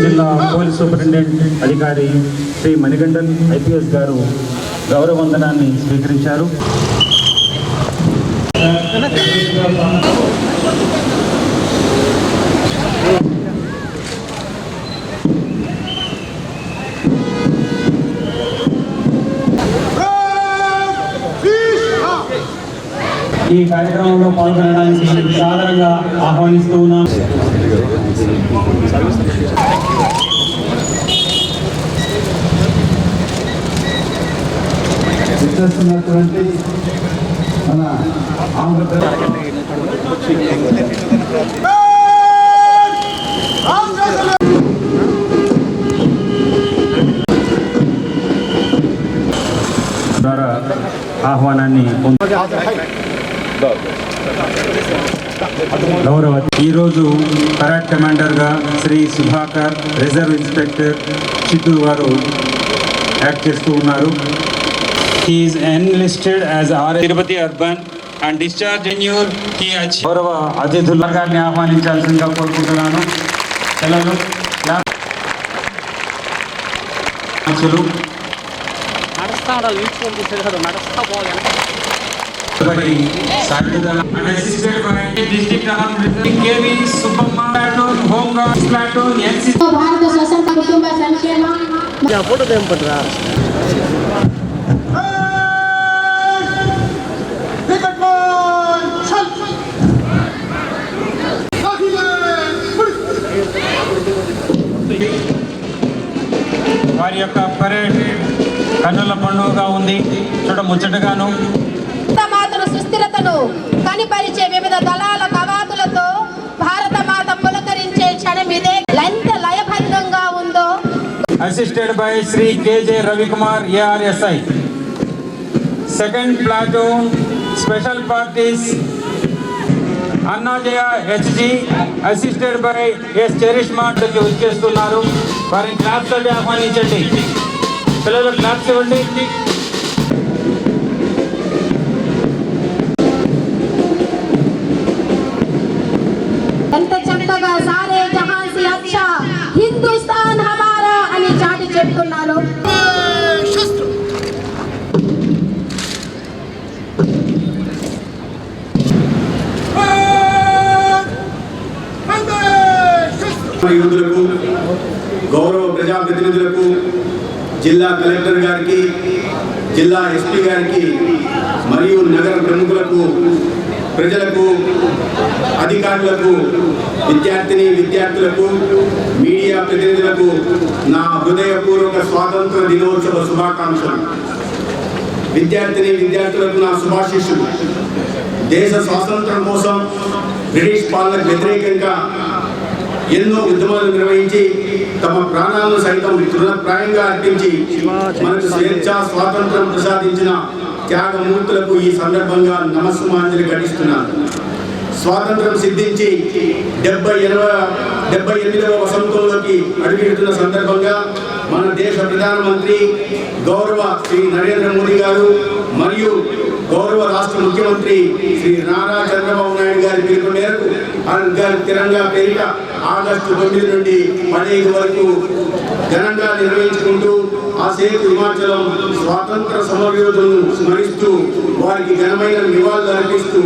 జిల్లా police superintendent అధికారి Shri Manikandan IPS గారు గౌరవ వందనాన్ని స్వీకరించారు. ఈ కార్యక్రమంలో పాల్గొనడానికి సాధారణంగా ఆహ్వానిస్తూ ఉన్నాం. చేస్తున్నటువంటి మన ఆంధ్రప్రదేశ్ ద్వారా ఆహ్వానాన్ని పొంద గౌరవ ఈరోజు పరాడ్ కమాండర్గా శ్రీ సుధాకర్ రిజర్వ్ ఇన్స్పెక్టర్ చిత్తూరు వారు యాక్ట్ చేస్తూ ఉన్నారు. He is enlisted as R Tirupati urban and discharge tenure he గౌరవ అతిథుల గారిని ఆహ్వానించాల్సిందిగా కోరుకుంటున్నాను. పిల్లలు అధ్యక్షులు నడుస్తా ఉండాలి నిల్చుకొని కూర్చోదు కదా నడుస్తా పోవాలి. భారత స్వతంత్ర కుటుంబ సంక్షేమ ఆ ఫోటో తెంపట్రా వారి యొక్క పరేడ్ కన్నుల పండుగగా ఉంది. చూడ ముచ్చటగాను. సుస్థిరతను కనిపరిచే వివిధ దళాల కవాతులతో భారత మాత పులకరించే క్షణం ఇదే. ఎంత లయబద్ధంగా ఉందో. Assisted by Shri KJ Ravikumar ARSI second platoon special parties Annajaya HG assisted by S Charishma వచ్చేస్తున్నారు వారిని క్లాప్స్ తోటి ఆహ్వానించండి పిల్లలు క్లాప్స్ ఇవ్వండి చాటి చెప్తున్నారు యూతులకు గౌరవ ప్రజాప్రతినిధులకు జిల్లా కలెక్టర్ గారికి జిల్లా ఎస్పీ గారికి మరియు నగర ప్రముఖులకు ప్రజలకు అధికారులకు విద్యార్థిని విద్యార్థులకు మీడియా ప్రతినిధులకు నా హృదయపూర్వక స్వాతంత్ర దినోత్సవ శుభాకాంక్షలు. విద్యార్థిని విద్యార్థులకు నా శుభాశిష్యులు. దేశ స్వాతంత్రం కోసం బ్రిటిష్ పాలనకు వ్యతిరేకంగా ఎన్నో ఉద్యమాలు నిర్వహించి తమ ప్రాణాలను సైతం తృణప్రాయంగా అర్పించి మనకు స్వేచ్ఛ స్వాతంత్రం ప్రసాదించిన త్యాగమూర్తులకు ఈ సందర్భంగా నమస్సుమాంజలి ఘటిస్తున్నాను. స్వాతంత్రం సిద్ధించి డెబ్బై ఎనభై డెబ్బై ఎనిమిదవ వసంతంలోకి అడుగుతున్న సందర్భంగా మన దేశ ప్రధానమంత్రి గౌరవ శ్రీ నరేంద్ర మోదీ గారు మరియు గౌరవ రాష్ట్ర ముఖ్యమంత్రి శ్రీ నారా చంద్రబాబు నాయుడు గారి పిలుపు మేరకు గారి తిరంగా పేరిట ఆగస్టు తొమ్మిది నుండి పదిహేను వరకు ఘనంగా నిర్వహించుకుంటూ ఆ సేతు హిమాచలం స్వాతంత్ర సమరయోధులను స్మరిస్తూ వారికి ఘనమైన నివాళులు అర్పిస్తూ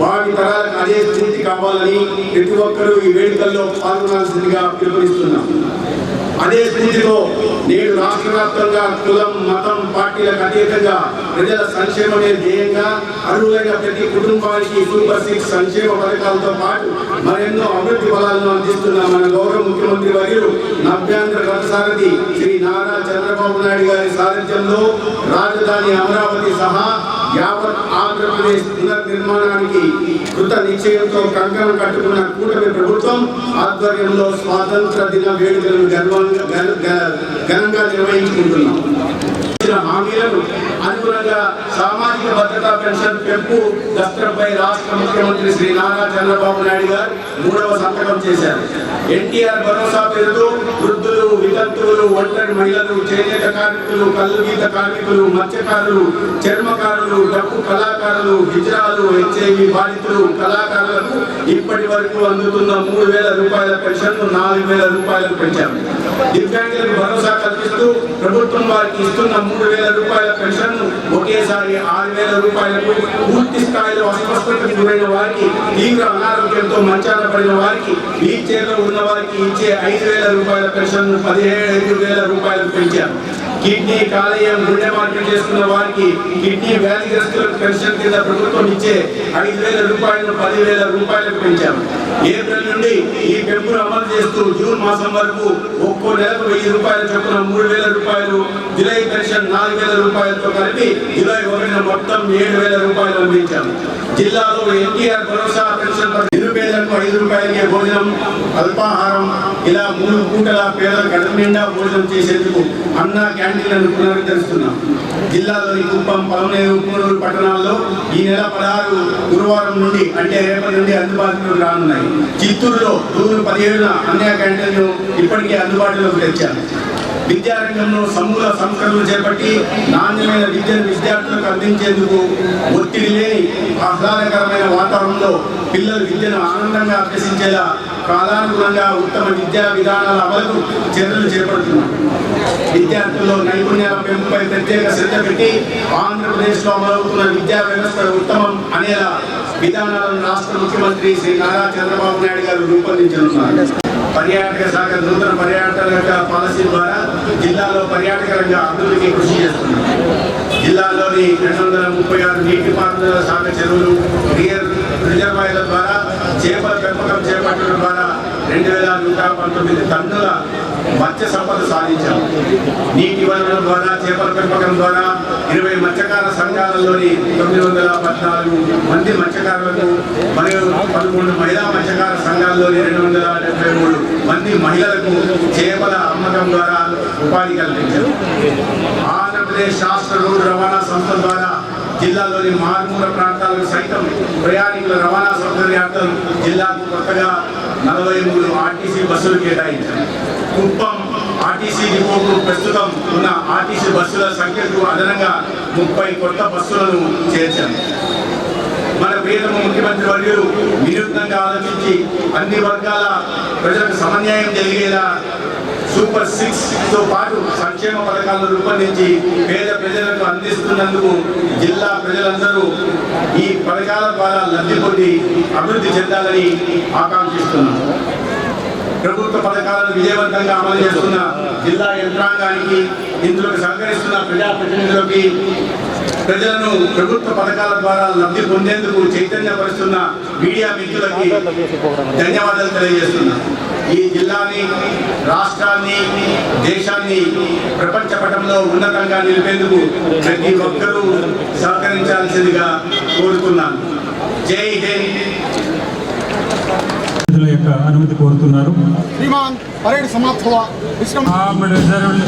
వారి తరాలకు అదే స్థితి కావాలని ప్రతి ఒక్కరూ ఈ వేడుకల్లో పాల్గొనాల్సిందిగా పిలుపునిస్తున్నాం. అదే స్ఫూర్తితో నేడు రాష్ట్ర వ్యాప్తంగా కులం మతం పార్టీలకు అతీతంగా ప్రజల సంక్షేమమే ధ్యేయంగా అర్హులైన ప్రతి కుటుంబానికి సూపర్ సిక్స్ సంక్షేమ పథకాలతో పాటు మరెన్నో అభివృద్ధి ఫలాలను అందిస్తున్న మన గౌరవ ముఖ్యమంత్రి వర్యులు నవ్యాంధ్ర రథసారథి శ్రీ నారా చంద్రబాబు నాయుడు గారి సారథ్యంలో రాజధాని అమరావతి సహా యావత్ ఆంధ్రప్రదేశ్ పునర్నిర్మాణానికి కృత నిశ్చయంతో కంకణం కట్టుకున్న కూటమి ప్రభుత్వం ఆధ్వర్యంలో స్వాతంత్ర దిన వేడుకలను ఘనంగా నిర్వహించుకుంటున్నాం. ఇచ్చిన హామీలను అనుగుణంగా సామాజిక భద్రతా పెన్షన్ పెంపు దస్త్రంపై రాష్ట్ర ముఖ్యమంత్రి శ్రీ నారా చంద్రబాబు నాయుడు గారు మూడవ సంతకం చేశారు. ఎన్టీఆర్ భరోసా పేరుతో వృద్ధులు వితంతువులు ఒంటరి మహిళలు చేనేత కార్మికులు కల్లుగీత కార్మికులు మత్స్యకారులు చర్మకారులు డబ్బు కళాకారులు హిజ్రాలు హెచ్ఐవి బాధితులు కళాకారులకు ఇప్పటి వరకు అందుతున్న మూడు వేల రూపాయల పెన్షన్ నాలుగు వేల రూపాయలు పెంచారు. దివ్యాంగులకు భరోసా కల్పిస్తూ ప్రభుత్వం వారికి ఇస్తున్న మూడు వేల రూపాయల పెన్షన్ ఒకేసారి ఆరు వేల రూపాయలకు పూర్తి స్థాయిలో అస్వస్థతకు గురైన వారికి తీవ్ర అనారోగ్యంతో మంచాన పడిన వారికి వీల్ చైర్లో ఉన్న వారికి ఇచ్చే ఐదు వేల రూపాయల పెన్షన్ పదిహేడు వేల రూపాయలు పెంచారు. కిడ్నీ కాలేయం గుండె మార్పిడి చేసుకున్న వారికి కిడ్నీ వ్యాధిగ్రస్తులకు పెన్షన్ కింద ప్రభుత్వం ఇచ్చే ఐదు వేల రూపాయలను పదివేల రూపాయలకు పెంచాము ఏప్రిల్ నుండి ఈ పెంపును అమలు చేస్తూ జూన్ మాసం వరకు ఒక్కో నెలకు వెయ్యి రూపాయల చొప్పున మూడు వేల రూపాయలు జులై పెన్షన్ నాలుగు వేల రూపాయలతో కలిపి జులై ఒకటిన మొత్తం ఏడు వేల రూపాయలు అందించాము జిల్లాలో ఎన్టీఆర్ భరోసా పెన్షన్ పేదలకు ఐదు రూపాయలకే భోజనం అల్పాహారం ఇలా మూడు పూటల పేదల కడుపు నిండా భోజనం చేసేందుకు అన్న క్యాంటీన్లను పునరుద్ధరిస్తున్నాం. జిల్లాలోని కుప్పం పలమనేరు కూనూరు పట్టణాల్లో ఈ నెల పదహారు గురువారం నుండి అంటే రేపటి నుండి అందుబాటులోకి రానున్నాయి. చిత్తూరులో జూన్ పదిహేడున అన్న క్యాంటీన్లు ఇప్పటికే అందుబాటులోకి తెచ్చారు. విద్యారంగంలో సమూల సంస్కరణలు చేపట్టి నాణ్యమైన విద్యను విద్యార్థులకు అందించేందుకు ఒత్తిడి లేని ఆహ్లాదకరమైన వాతావరణంలో పిల్లలు విద్యను ఆనందంగా అభ్యసించేలా కాలానుగుణంగా ఉత్తమ విద్యా విధానాల అమలుకు చర్యలు చేపడుతున్నారు విద్యార్థుల్లో నైపుణ్యాల పెంపుపై ప్రత్యేక శ్రద్ధ పెట్టి ఆంధ్రప్రదేశ్లో అమలవుతున్న విద్యా వ్యవస్థ ఉత్తమం అనేలా విధానాలను రాష్ట్ర ముఖ్యమంత్రి శ్రీ నారా చంద్రబాబు నాయుడు గారు రూపొందించనున్నారు. పర్యాటక శాఖ నూతన పర్యాటక పాలసీ ద్వారా జిల్లాలో పర్యాటక రంగ అభివృద్ధికి కృషి చేస్తుంది. జిల్లాలోని రెండు వందల ముప్పై ఆరు నీటిపారుదల శాఖ చెరువులు రియర్ రిజర్వాయర్ల ద్వారా చేపల పెంపకం చేపట్టడం ద్వారా రెండు వేల నూట పంతొమ్మిది టన్నుల మత్స్య సంపద సాధించాం. నీటి వనరుల ద్వారా చేపల పెంపకం ద్వారా ఇరవై మత్స్యకార సంఘాలలోని తొమ్మిది వందల పద్నాలుగు మంది మత్స్యకారులకు మరియు పదకొండు మహిళా మత్స్యకార సంఘాల్లోని రెండు వందల డెబ్బై మూడు మంది మహిళలకు చేపల అమ్మకం ద్వారా ఉపాధి కల్పించారు ఆంధ్రప్రదేశ్ రాష్ట్ర రోడ్డు రవాణా సంస్థ ద్వారా జిల్లాలోని మారుమూల ప్రాంతాలకు సైతం ప్రయాణికుల రవాణా సౌకర్యార్థం జిల్లాకు కొత్తగా నలభై మూడు ఆర్టీసీ బస్సులు కేటాయించారు కుప్పం ఆర్టీసీ డిపోకు ప్రస్తుతం ఉన్న ఆర్టీసీ బస్సుల సంఖ్యకు అదనంగా ముప్పై కొత్త బస్సులను చేర్చారు. మన ప్రియతమ ముఖ్యమంత్రి వర్యులు వినూత్నంగా ఆలోచించి అన్ని వర్గాల ప్రజలకు సమన్యాయం జరిగేలా సూపర్ సిక్స్తో పాటు సంక్షేమ పథకాలను రూపొందించి పేద ప్రజలకు అందిస్తున్నందుకు జిల్లా ప్రజలందరూ ఈ పథకాల ద్వారా లబ్ధి పొంది అభివృద్ధి చెందాలని ఆకాంక్షిస్తున్నాం. ప్రభుత్వ పథకాలను విజయవంతంగా అమలు చేస్తున్న జిల్లా యంత్రాంగానికి ఇందులో సహకరిస్తున్న ప్రజాప్రతినిధులకి ప్రజలను ప్రభుత్వ పథకాల ద్వారా లబ్ధి పొందేందుకు చైతన్యపరుస్తున్న మీడియా మిత్రులకి ధన్యవాదాలు తెలియజేస్తున్నా. ఈ జిల్లాని రాష్ట్రాన్ని దేశాన్ని ప్రపంచ పటంలో ఉన్నతంగా నిలిపేందుకు ప్రతి ఒక్కరూ సహకరించాల్సిందిగా కోరుతున్నాను. జై హింద్. ప్రజల యొక్క అనుమతి కోరుతున్నారు श्रीमान परेड समाप्त हुआ विश्राम Armed Reserve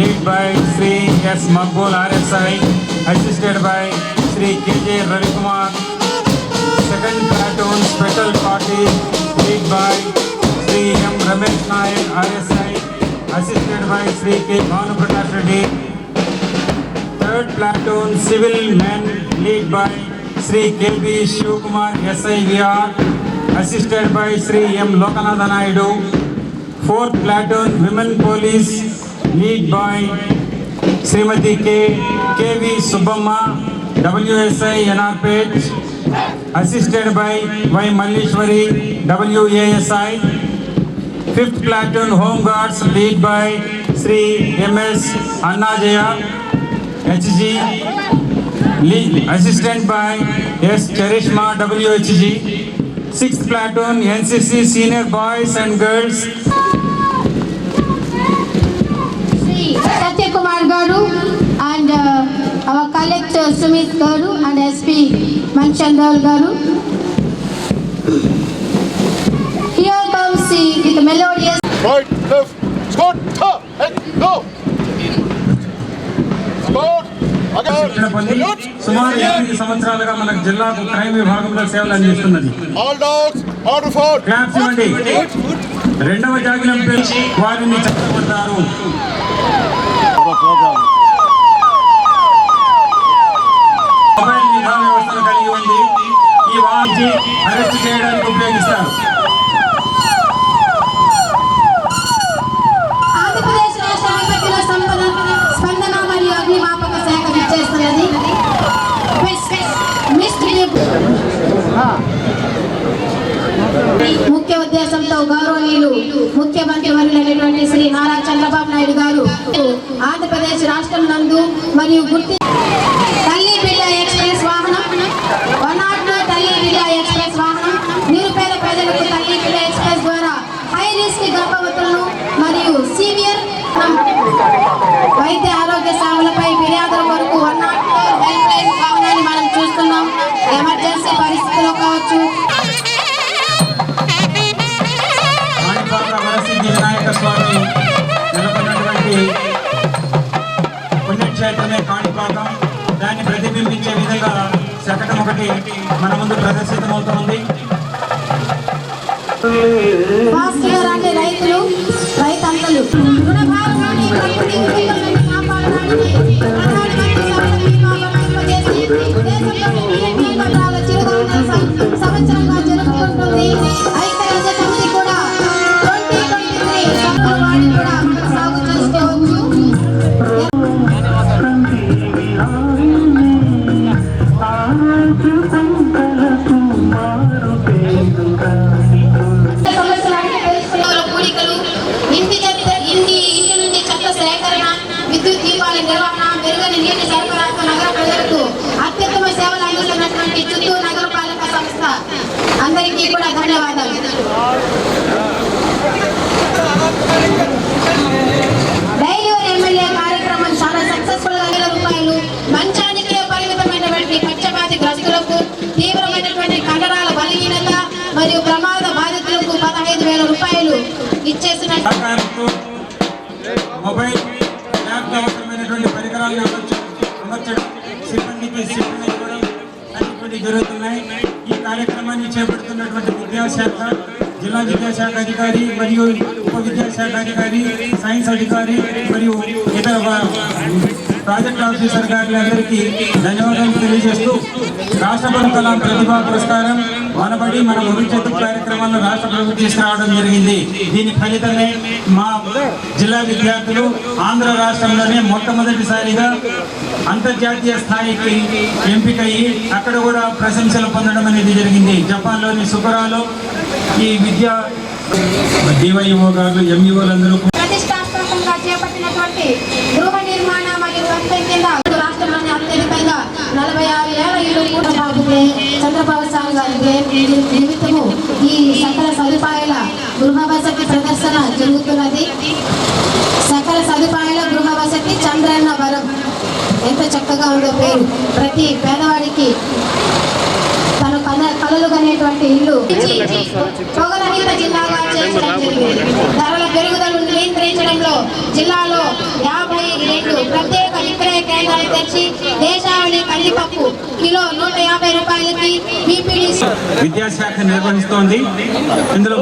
lead by Sri S. Makbul RSI, assisted by Sri K.J. Ravikumar. Second platoon special party lead by Sri M. Ramesh Nayak RSI, assisted by Sri K. Bhanu Prakash Reddy. Third platoon civil men lead by Sri K.B. Shivkumar SIVR, assisted by Sri M. Lokanatha Naidu. Fourth platoon women police lead by Srimati K. K.V. Subhamma, WSI NRPH, assisted by Y. Mallishwari, WASI. Fifth platoon home guards lead by Sri M.S. Annajaya, HG. Lead, assistant by S. Charishma, WHG. 6th Platoon, NCC Senior Boys and Girls. Satya Kumar Garu and uh, our collector uh, Sumit Garu and SP Manchandal Garu. Here comes the, with the melodious. Right, left, squat, top, and go! Squat! శిక్షణ పొంది. సుమారు ఎనిమిది సంవత్సరాలుగా మనకు జిల్లాకు crime విభాగంలో సేవలు అందిస్తున్నది. క్లాప్స్ ఇవ్వండి రెండవ జాగిలం పెంచి వారిని చట్టపడతారు మొబైల్ నిఘా వ్యవస్థను కలిగి ఉంది ఈ వాహనం అరెస్ట్ చేయడానికి ఉపయోగిస్తారు ఆంధ్రప్రదేశ్ రాష్ట్ర విపత్తుల సంపద స్పందన మరియు అగ్నిమాపక శాఖ విచ్చేస్తున్నది మిస్ట్ లిప్. ముఖ్య ఉద్దేశంతో గౌరవనీయులు ముఖ్యమంత్రి వర్యులైనటువంటి శ్రీ నారా చంద్రబాబు నాయుడు గారు ఆంధ్రప్రదేశ్ రాష్ట్రం నందు మరియు గుర్తి తల్లి బిడ్డ ఎక్స్ప్రెస్ వాహనం వన్ నాట్ తల్లి బిడ్డ ఎక్స్ప్రెస్ వాహనం నిరుపేద ప్రజలకు తల్లి బిడ్డ ఎక్స్ప్రెస్ ద్వారా హై రిస్క్ గర్భవతులను మరియు సీనియర్ వైద్య ఆరోగ్య సేవలపై ఫిర్యాదుల వరకు వన్ నాట్ హెల్ప్ లైన్ భవనాన్ని మనం చూస్తున్నాం. ఎమర్జెన్సీ పరిస్థితుల్లో కావచ్చు. మాణిపాక వరసిద్ధి నెలకొన్నటువంటి పుణ్యక్షేత్రమే కాణిపాకం దాన్ని ప్రతిబింబించే విధంగా శకటం ఒకటి మన ముందు ప్రదర్శితమవుతోంది. రైతులు రైతంతలు అందరికీ కూడా ధన్యవాదాలు విద్యాశాఖ జిల్లా విద్యాశాఖ అధికారి మరియు ఉప విద్యాశాఖ అధికారి సైన్స్ అధికారి మరియు ఇతర వా- ప్రాజెక్ట్ ఆఫీసర్ గారులందరికీ ధన్యవాదాలు తెలియజేస్తూ రాష్ట్రపతి కలాం ప్రతిభా పురస్కారం మనబడి మన భవిష్యత్తు కార్యక్రమాలను రాష్ట్ర ప్రభుత్వం తీసుకురావడం జరిగింది. దీని ఫలితమే మా జిల్లా విద్యార్థులు ఆంధ్ర రాష్ట్రంలోనే మొట్టమొదటిసారిగా అంతర్జాతీయ స్థాయికి ఎంపికయ్యి అక్కడ కూడా ప్రశంసలు పొందడం అనేది జరిగింది. జపాన్లోని సుకరాలో ఈ విద్యా డివైఓ గారు ఎంఈఓలందరూ ప్రతిష్టాత్మకంగా చేపట్టినటువంటి గృహ నిర్మాణ మరియు కింద రాష్ట్రంలోని అత్యధికంగా నలభై ఆరు ఏళ్ళ ఇల్లు కూడా బాబుకే చంద్రబాబు స్వామి గారి నిమిత్తము ఈ సకల సదుపాయాల గృహ వసతి ప్రదర్శన జరుగుతున్నది. సకల సదుపాయాల గృహ వసతి చంద్రన్న వరం ఎంత చక్కగా ఉందో పేరు. ప్రతి పేదవాడికి తన కల కలలు కనేటువంటి ఇల్లు. పొగరహిత జిల్లాగా చేర్చడం జరిగింది. ధరల పెరుగుదలను నియంత్రించడంలో జిల్లాలో యాభై రెండు ప్రత్యేక విక్రయ కేంద్రాలు తెచ్చి దేశావళి కందిపప్పు కిలో నూట యాభై రూపాయలకి విద్యాశాఖ నిర్వహిస్తోంది. ఇందులో